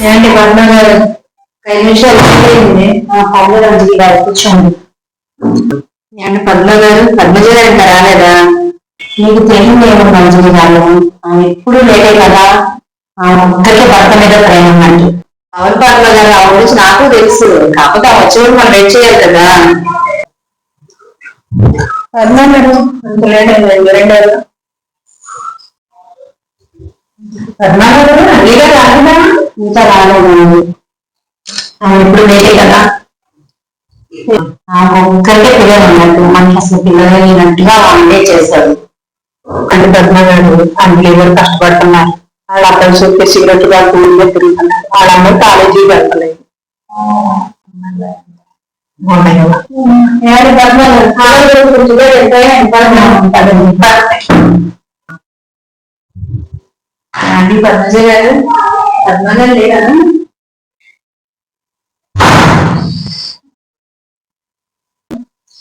ఏంటి పద్మ గారు ఐదు నిమిషాలు అయిపోయింది. ఆ పద్మ రంజకి గారు కూర్చోండి. ఏంటి పద్మ గారు పద్మజ గారు రాలేదా? నీకు తెలియదు ఏమో రంజని గారు. ఆమె ఎప్పుడు లేటే కదా. ఆ ఒక్కరికి భర్త మీద ప్రేమ ఉన్నట్టు అవును పద్మ గారు ఆవిడ గురించి నాకు తెలుసు. కాకపోతే ఆ వచ్చేవాడు మనం వెయిట్ చేయాలి కదా. పద్మ గారు అంత లేట్ అయింది? రెండు పద్మారావు గారు అన్నయ్య రాలేదా ఇంకా రాలేదు ఆమె ఎప్పుడు కదా. ఒక్కరికే పిల్లలు ఉన్నట్టు మనకి అసలు పిల్లలు లేనట్టుగా వాళ్ళే చేశారు. అంటే పద్మగారు అందులో ఎవరు కష్టపడుతున్నారు. వాళ్ళ అబ్బాయి చెప్పే సిగరెట్ కాకుండా తిరుగుతున్నారు. వాళ్ళందరూ కాలేజీ వెళ్తలేదు ఉంటారు కదా ఏడు పద్మ గారు కాలేజీ గురించి కూడా ఎంతైనా ఇంపార్టెంట్ ఉంటుంది అండి పద్మజ గారు. పద్మ గారు లేరా?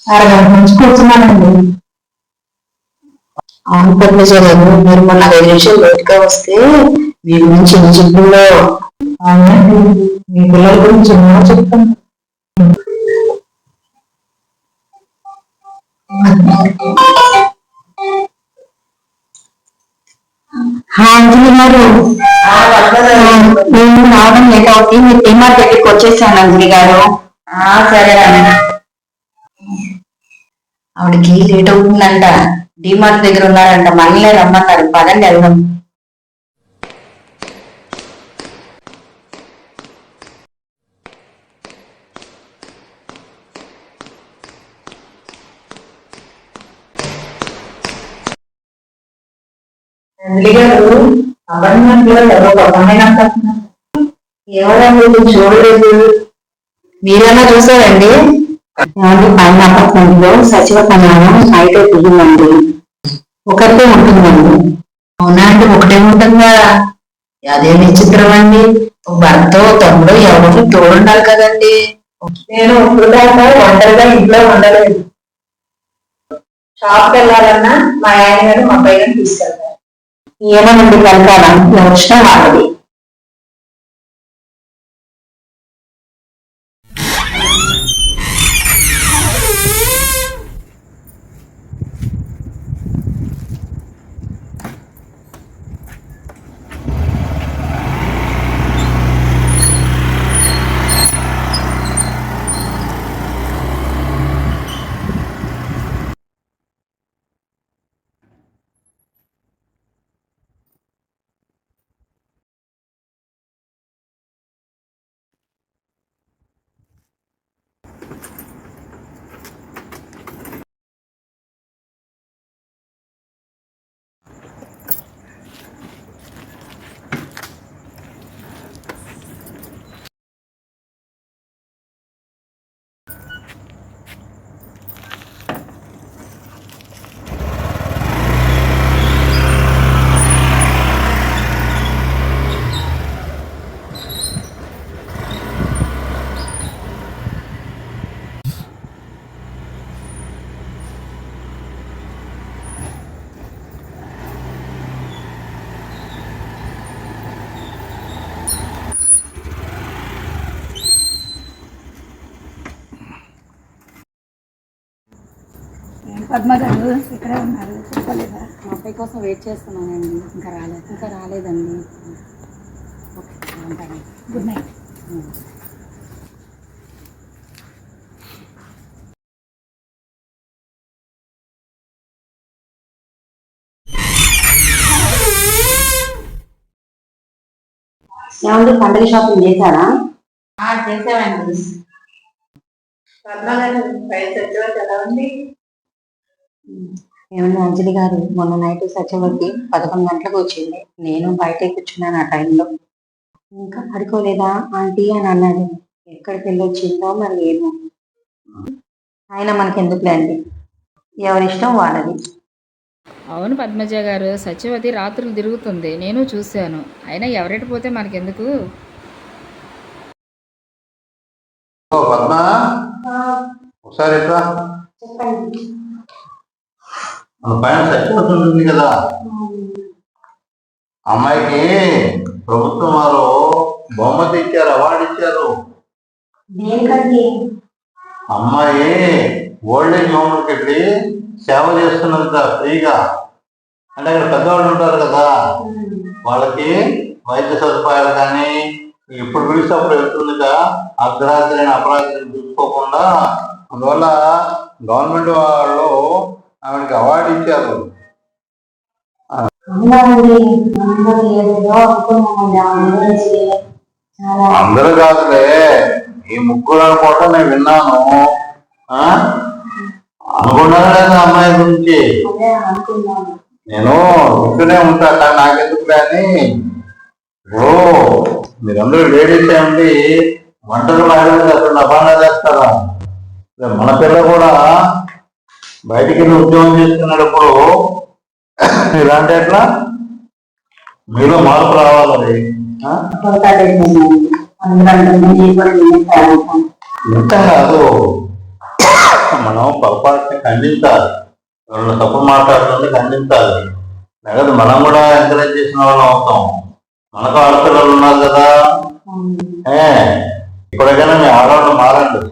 అరగంట నుంచి కూర్చున్నానండి. అవును పద్మజ గారు మీరు మొన్న ఐదు నిమిషాలు లేట్గా వస్తే మీ గురించి చెప్పుల్లో అవునండి. మీ పిల్లల గురించి ఎన్నో చెప్తాను. అంజలి గారు నేను రావడం లేట్ అవుతుంది. మీరు డిమార్ట్ దగ్గరికి వచ్చేసాను అంజలి గారు. సరే ఆవిడకి లేట్ అవుతుందంట. డిమార్ట్ దగ్గర ఉన్నారంట. మళ్ళీ రమ్మన్నారు. పదండి వెళ్దాం. అంజలి గారు అపార్ట్మెంట్లో ఎవరో ఒక అమ్మాయిని అంటున్నారు మీరు చూడలేదు? మీరేనా చూసారండి? పైన అపార్ట్మెంట్లో సచివ కళ్యాణం నైట్ దిగిందండి ఒకరికే ఉంటుందండి. అవునా అంటే ఒకటే ఉంటుందా? అదే విచిత్రం అండి. భర్త తమ్ముడు ఎవరు తోడుండాలి కదండి. నేను ఇప్పుడు దాకా ఒంటరిగా ఇంట్లో ఉండలేదు. షాప్కి వెళ్ళాలన్నా మా ఆయన గారు మా అబ్బాయి గారిని తీసుకెళ్తారు. ఏమైనా కలకాలం వచ్చినా వాళ్ళది. పద్మ గారు ఇక్కడే ఉన్నారు. చెప్పలేదా? మా అబ్బాయి కోసం వెయిట్ చేస్తున్నానండి. ఇంకా రాలేదు. ఇంకా రాలేదండి. ఓకే ఉంటాను. గుడ్ నైట్ ఏమండి పండుగ షాపింగ్ చేశారా? చేసామండి పద్మ గారు పై ఎలా ఉంది? ఏమన్నా అంజలి గారు మొన్న నైట్ సత్యవతి పదకొండు గంటలకు వచ్చింది. నేను బయటే కూర్చున్నాను ఆ టైంలో ఇంకా పడుకోలేదా ఆంటీ అని అన్నాడు. ఎక్కడికి వెళ్ళి వచ్చిందో మరి ఏమో. ఆయన మనకి ఎందుకులే అండి? ఎవరిష్టం వాళ్ళది. అవును పద్మజ గారు సత్యవతి రాత్రులు తిరుగుతుంది. నేను చూశాను. అయినా ఎవరెటు పోతే మనకెందుకు? ఓ పద్మ? ఒకసారి ఎట్రా? చెప్పండి. మన పైన సత్యవతి ఉంటుంది కదా. అమ్మాయికి ప్రభుత్వం వారు బహుమతి ఇచ్చారు అవార్డు ఇచ్చారు. అమ్మాయి ఓల్డ్ ఏజ్ హోమ్కి వెళ్ళి సేవ చేస్తున్నంత ఫ్రీగా. అంటే అక్కడ పెద్దవాళ్ళు ఉంటారు కదా. వాళ్ళకి వైద్య సదుపాయాలు కానీ ఇప్పుడు పిలిస్తే అప్పుడు వెళ్తుందిగా అర్ధరాత్రి అని అపరాత్రి చూసుకోకుండా. అందువల్ల గవర్నమెంట్ వాళ్ళు అవార్డు అందరూ కాదులే ఈ ముగ్గురు అనుకోవటం నేను విన్నాను. అనుకున్నాను లేదా అమ్మాయి గురించి. నేను వింటూనే ఉంటా కానీ నాకెందుకు కానీ ఓ మీరందరూ లేడీస్ ఏమండి వంటలు ఆడలేదు అసలు నబానా చేస్తారా? మన పిల్ల కూడా బయటికి వెళ్ళి ఉద్యోగం చేసుకున్నప్పుడు ఇలాంటి ఎట్లా? మీలో మార్పు రావాలి ఇంత కాదు. మనం పొరపాటుని ఖండించాలి. ఎవరైనా తప్పు మాట్లాడుతుంటే ఖండించాలి. లేకపోతే మనం కూడా ఎంకరేజ్ చేసిన వాళ్ళం అవుతాం. మనకు ఆడపిల్లలు ఉన్నారు కదా. ఏ? ఇప్పటికైనా మీ ఆడవాళ్ళు మారండి.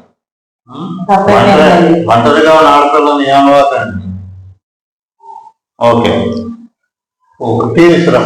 ఒంటరిగా ఉన్న ఆడపిల్లని ఏమవ్వకండి ఓకే ఒక టీ తీసుకురా